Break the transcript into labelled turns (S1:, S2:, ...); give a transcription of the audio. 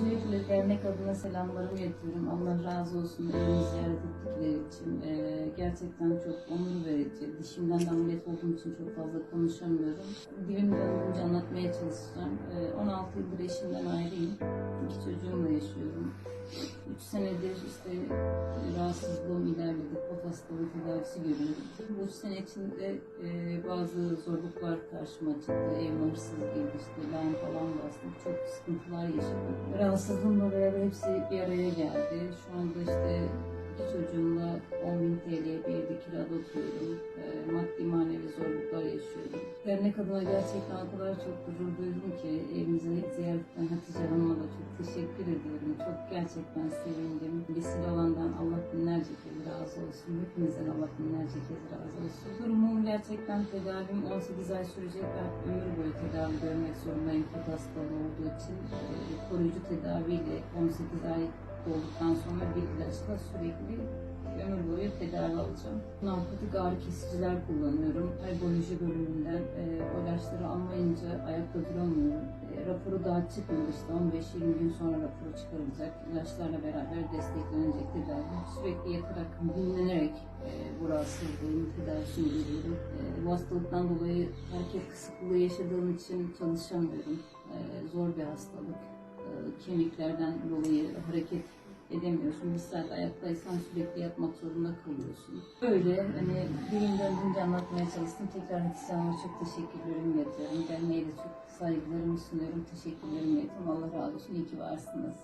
S1: Öncelikle dernek adına selamlarımı iletiyorum. Allah razı olsun evimi ziyaret ettikleri için. Ee, gerçekten çok onur verici. Dişimden de ameliyat olduğum için çok fazla konuşamıyorum. Dilim döndüğünce anlatmaya çalışacağım. Ee, 16 yıldır eşimden ayrıyım. İki çocuğumla yaşıyorum. 3 senedir işte rahatsızlığım ilerledi. Pot tedavisi görüyorum. Bu sene içinde e, bazı zorluklar karşıma çıktı. Evime hırsız girdi işte ben falan bastım. Çok sıkıntılar yaşadım. Rahatsızlığımla beraber hepsi bir araya geldi. Şu anda işte iki çocuğumla 10.000 TL'ye bir evde kirada oturuyorum. E, maddi manevi zorluklar yaşıyorum. Dernek adına gerçekten o kadar çok gurur duydum ki evimize ziyaretten Hatice teşekkür ediyorum. Çok gerçekten sevindim. Vesile olandan Allah binlerce kez razı olsun. Hepinizden Allah binlerce kez razı olsun. Durumum gerçekten tedavim 18 ay sürecek. Ben ömür boyu tedavi görmek zorundayım. Pot hastalığı olduğu için. E, koruyucu tedaviyle 18 ay olduktan sonra bir ilaçla sürekli ömür boyu tedavi alacağım. Narkotik ağrı kesiciler kullanıyorum. Herboloji bölümünden e, o ilaçları almayınca ayakta duramıyorum. Raporu daha çıkmadı işte 15-20 gün sonra raporu çıkarılacak. İlaçlarla beraber desteklenecek tedavi. Sürekli yatarak, dinlenerek e, bu rahatsızlığın tedavisini görüyorum. E, bu hastalıktan dolayı hareket kısıtlığı yaşadığım için çalışamıyorum. E, zor bir hastalık e, kemiklerden dolayı hareket edemiyorsun. Bir saat ayaktaysan sürekli yatmak zorunda kalıyorsun. Böyle hani dilim döndüğünce anlatmaya çalıştım. Tekrar Hatice çok teşekkürlerimi iletiyorum. Derneğe de çok saygılarımı sunuyorum. Teşekkürlerimi iletiyorum. Allah razı olsun. İyi ki varsınız.